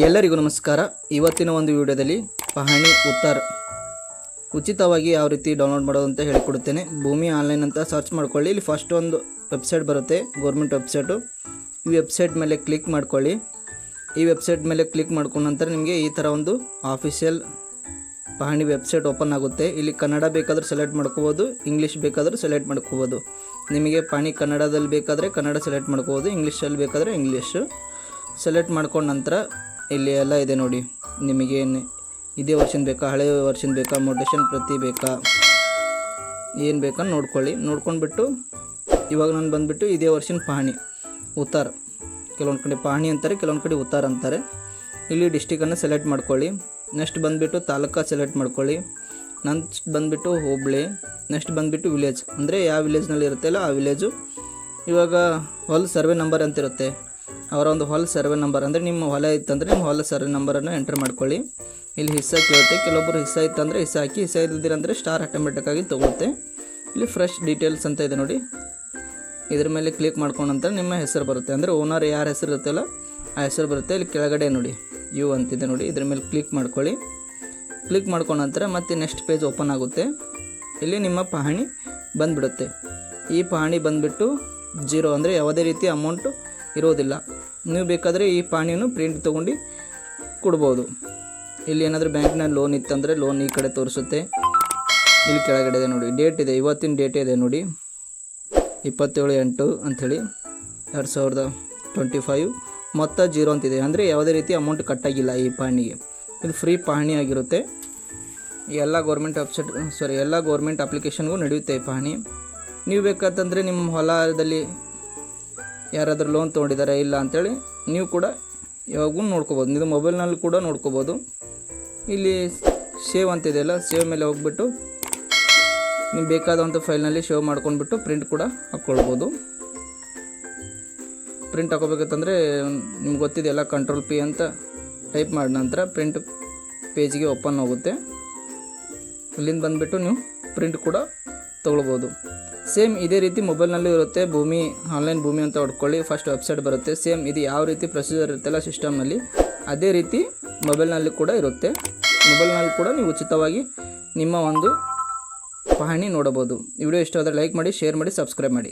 ಎಲ್ಲರಿಗೂ ನಮಸ್ಕಾರ. ಇವತ್ತಿನ ಒಂದು ವಿಡಿಯೋದಲ್ಲಿ ಪಹಣಿ ಉತ್ತರ್. ಉಚಿತವಾಗಿ ಯಾವ ರೀತಿ ಡೌನ್ಲೋಡ್ ಮಾಡೋದು ಅಂತ ಹೇಳಿಕೊಡುತ್ತೇನೆ. ಭೂಮಿ ಆನ್ಲೈನ್ ಅಂತ ಸರ್ಚ್ ಮಾಡ್ಕೊಳ್ಳಿ. ಇಲ್ಲಿ ಫಸ್ಟ್ ಒಂದು ವೆಬ್ಸೈಟ್ ಬರುತ್ತೆ ಗೌರ್ಮೆಂಟ್ ವೆಬ್ಸೈಟು ಈ ವೆಬ್ಸೈಟ್ ಮೇಲೆ ಕ್ಲಿಕ್ ಮಾಡ್ಕೊಳ್ಳಿ. ಈ ವೆಬ್ಸೈಟ್ ಮೇಲೆ ಕ್ಲಿಕ್ ಮಾಡ್ಕೊಂಡ ನಂತರ ನಿಮಗೆ ಈ ಥರ ಒಂದು ಆಫೀಷಿಯಲ್ ಪಹಣಿ ವೆಬ್ಸೈಟ್ ಓಪನ್ ಆಗುತ್ತೆ. ಇಲ್ಲಿ ಕನ್ನಡ ಬೇಕಾದರೂ ಸೆಲೆಕ್ಟ್ ಮಾಡ್ಕೋಬೋದು ಇಂಗ್ಲೀಷ್ ಬೇಕಾದರೂ ಸೆಲೆಕ್ಟ್ ಮಾಡ್ಕೋಬೋದು. ನಿಮಗೆ ಪಹಣಿ ಕನ್ನಡದಲ್ಲಿ ಬೇಕಾದರೆ ಕನ್ನಡ ಸೆಲೆಕ್ಟ್ ಮಾಡ್ಕೋಬೋದು ಇಂಗ್ಲೀಷಲ್ಲಿ ಬೇಕಾದರೆ ಇಂಗ್ಲೀಷು ಸೆಲೆಕ್ಟ್ ಮಾಡ್ಕೊಂಡ ನಂತರ ಇಲ್ಲಿ ಎಲ್ಲ ಇದೆ ನೋಡಿ. ನಿಮಗೆ ಇದೇ ವರ್ಷನ್ ಬೇಕಾ, ಹಳೆ ವರ್ಷನ್ ಬೇಕಾ ಮೋಟೇಷನ್ ಪ್ರತಿ ಬೇಕಾ? ಏನು ಬೇಕಾ ನೋಡ್ಕೊಳ್ಳಿ. ನೋಡ್ಕೊಂಡ್ಬಿಟ್ಟು ಇವಾಗ ನಾನು ಬಂದುಬಿಟ್ಟು ಇದೇ ವರ್ಷನ್ ಪಹಣಿ ಉತ್ತಾರ್. ಕೆಲವೊಂದು ಕಡೆ ಪಹಣಿ ಅಂತಾರೆ, ಕೆಲವೊಂದು ಕಡೆ ಉತ್ತಾರ ಅಂತಾರೆ. ಇಲ್ಲಿ ಡಿಸ್ಟಿಕನ್ನು ಸೆಲೆಕ್ಟ್ ಮಾಡ್ಕೊಳ್ಳಿ. ನೆಕ್ಸ್ಟ್ ಬಂದುಬಿಟ್ಟು ತಾಲೂಕ ಸೆಲೆಕ್ಟ್ ಮಾಡ್ಕೊಳ್ಳಿ. ನೆಕ್ಸ್ಟ್ ಬಂದುಬಿಟ್ಟು ಹೋಬಳಿ. ನೆಕ್ಸ್ಟ್ ಬಂದುಬಿಟ್ಟು ವಿಲೇಜ್ ಅಂದರೆ ಯಾವ ವಿಲೇಜ್ನಲ್ಲಿ ಇರುತ್ತಲ್ಲ ಆ ವಿಲೇಜು ಇವಾಗ ಹೊಲ್ ಸರ್ವೆ ನಂಬರ್ ಅಂತ ಇರುತ್ತೆ ಅವರ ಒಂದು ಹೊಲ ಸರ್ವೆ ನಂಬರ್ ಅಂದರೆ ನಿಮ್ಮ ಹೊಲ ಇತ್ತಂದರೆ ನಿಮ್ಮ ಹೊಲ ಸರ್ವೆ ನಂಬರನ್ನು ಎಂಟ್ರ್ ಮಾಡ್ಕೊಳ್ಳಿ. ಇಲ್ಲಿ ಹಿಸ್ಸ ಕೇಳುತ್ತೆ. ಕೆಲವೊಬ್ಬರು ಹಿಸ್ಸ ಇತ್ತಂದರೆ ಹಿಸ್ಸ ಹಾಕಿ, ಹಿಸ್ಸ ಇಲ್ಲದಿರಂದರೆ ಸ್ಟಾರ್ ಆಟೋಮೆಟಿಕ್ಕಾಗಿ ತೊಗೊಳುತ್ತೆ. ಇಲ್ಲಿ ಫ್ರೆಶ್ ಡೀಟೇಲ್ಸ್ ಅಂತ ಇದೆ ನೋಡಿ. ಇದ್ರ ಮೇಲೆ ಕ್ಲಿಕ್ ಮಾಡ್ಕೊಂಡಂತ ನಿಮ್ಮ ಹೆಸರು ಬರುತ್ತೆ. ಅಂದರೆ ಓನರ್ ಯಾರ ಹೆಸರು ಇರುತ್ತಲ್ಲ ಆ ಹೆಸರು ಬರುತ್ತೆ. ಇಲ್ಲಿ ಕೆಳಗಡೆ ನೋಡಿ ಯು ಅಂತಿದೆ ನೋಡಿ. ಇದ್ರ ಮೇಲೆ ಕ್ಲಿಕ್ ಮಾಡ್ಕೊಳ್ಳಿ. ಕ್ಲಿಕ್ ಮಾಡ್ಕೊಂಡ ನಂತರ ಮತ್ತೆ ನೆಕ್ಸ್ಟ್ ಪೇಜ್ ಓಪನ್ ಆಗುತ್ತೆ. ಇಲ್ಲಿ ನಿಮ್ಮ ಪಹಣಿ ಬಂದುಬಿಡುತ್ತೆ. ಈ ಪಹಣಿ ಬಂದುಬಿಟ್ಟು ಜೀರೋ ಅಂದರೆ ಯಾವುದೇ ರೀತಿ ಅಮೌಂಟು ಇರೋದಿಲ್ಲ. ನೀವು ಬೇಕಾದರೆ ಈ ಪಾಣಿಯನ್ನು ಪ್ರಿಂಟ್ ತೊಗೊಂಡು ಕೊಡ್ಬೋದು. ಇಲ್ಲಿ ಏನಾದರೂ ಬ್ಯಾಂಕ್ನಲ್ಲಿ ಲೋನ್ ಇತ್ತಂದರೆ ಲೋನ್ ಈ ಕಡೆ ತೋರಿಸುತ್ತೆ. ಇಲ್ಲಿ ಕೆಳಗಡೆ ಇದೆ ನೋಡಿ ಡೇಟ್ ಇದೆ, ಇವತ್ತಿನ ಡೇಟ್ ಇದೆ ನೋಡಿ. ಇಪ್ಪತ್ತೇಳು ಎಂಟು ಅಂಥೇಳಿ, ಎರಡು ಸಾವಿರದ ಟ್ವೆಂಟಿ ಫೈವ್ ಮೊತ್ತ ಜೀರೋ ಅಂತಿದೆ ಅಂದರೆ ಯಾವುದೇ ರೀತಿ ಅಮೌಂಟ್ ಕಟ್ಟಾಗಿಲ್ಲ ಈ ಪಾಣಿಗೆ. ಇದು ಫ್ರೀ ಪಹಣಿ ಆಗಿರುತ್ತೆ. ಎಲ್ಲ ಗೌರ್ಮೆಂಟ್ ವೆಬ್ಸೈಟ್ ಸಾರಿ ಎಲ್ಲ ಗೌರ್ಮೆಂಟ್ ಅಪ್ಲಿಕೇಶನ್ಗೂ ನಡೆಯುತ್ತೆ ಈ ಪಹಣಿ ನೀವು ಬೇಕಂತಂದರೆ ನಿಮ್ಮ ಹೊಲದಲ್ಲಿ ಯಾರಾದರೂ ಲೋನ್ ತೊಗೊಂಡಿದ್ದಾರೆ ಇಲ್ಲ ಅಂಥೇಳಿ ನೀವು ಕೂಡ ಯಾವಾಗೂ ನೋಡ್ಕೋಬೋದು. ನೀವು ಮೊಬೈಲ್ನಲ್ಲಿ ಕೂಡ ನೋಡ್ಕೋಬೋದು. ಇಲ್ಲಿ ಸೇವ್ ಅಂತಿದೆಯಲ್ಲ ಸೇವ್ ಮೇಲೆ ಹೋಗ್ಬಿಟ್ಟು ನೀವು ಬೇಕಾದಂಥ ಫೈಲ್ನಲ್ಲಿ ಸೇವ್ ಮಾಡ್ಕೊಂಡ್ಬಿಟ್ಟು ಪ್ರಿಂಟ್ ಕೂಡ ಹಾಕ್ಕೊಳ್ಬೋದು. ಪ್ರಿಂಟ್ ಹಾಕೋಬೇಕಂತಂದರೆ ನಿಮ್ಗೆ ಗೊತ್ತಿದೆಯಲ್ಲ ಕಂಟ್ರೋಲ್ ಪಿ ಅಂತ ಟೈಪ್ ಮಾಡಿದ ನಂತರ ಪ್ರಿಂಟ್ ಪೇಜ್ಗೆ ಓಪನ್ ಹೋಗುತ್ತೆ ಅಲ್ಲಿಂದ ಬಂದುಬಿಟ್ಟು ನೀವು ಪ್ರಿಂಟ್ ಕೂಡ ತೊಗೊಳ್ಬೋದು. ಸೇಮ್ ಇದೇ ರೀತಿ ಮೊಬೈಲ್ನಲ್ಲೂ ಇರುತ್ತೆ. ಭೂಮಿ ಆನ್ಲೈನ್ ಭೂಮಿ ಅಂತ ಹೊಡ್ಕೊಳ್ಳಿ. ಫಸ್ಟ್ ವೆಬ್ಸೈಟ್ ಬರುತ್ತೆ. ಸೇಮ್ ಇದು ಯಾವ ರೀತಿ ಪ್ರೊಸೀಜರ್ ಇರುತ್ತಲ್ಲ ಸಿಸ್ಟಮ್ನಲ್ಲಿ ಅದೇ ರೀತಿ ಮೊಬೈಲ್ನಲ್ಲಿ ಕೂಡ ಇರುತ್ತೆ. ಮೊಬೈಲ್ನಲ್ಲಿ ಕೂಡ ನೀವು ಉಚಿತವಾಗಿ ನಿಮ್ಮ ಒಂದು ಪಹಣಿ ನೋಡಬಹುದು. ವಿಡಿಯೋ ಇಷ್ಟವಾದರೆ ಲೈಕ್ ಮಾಡಿ ಶೇರ್ ಮಾಡಿ ಸಬ್ಸ್ಕ್ರೈಬ್ ಮಾಡಿ.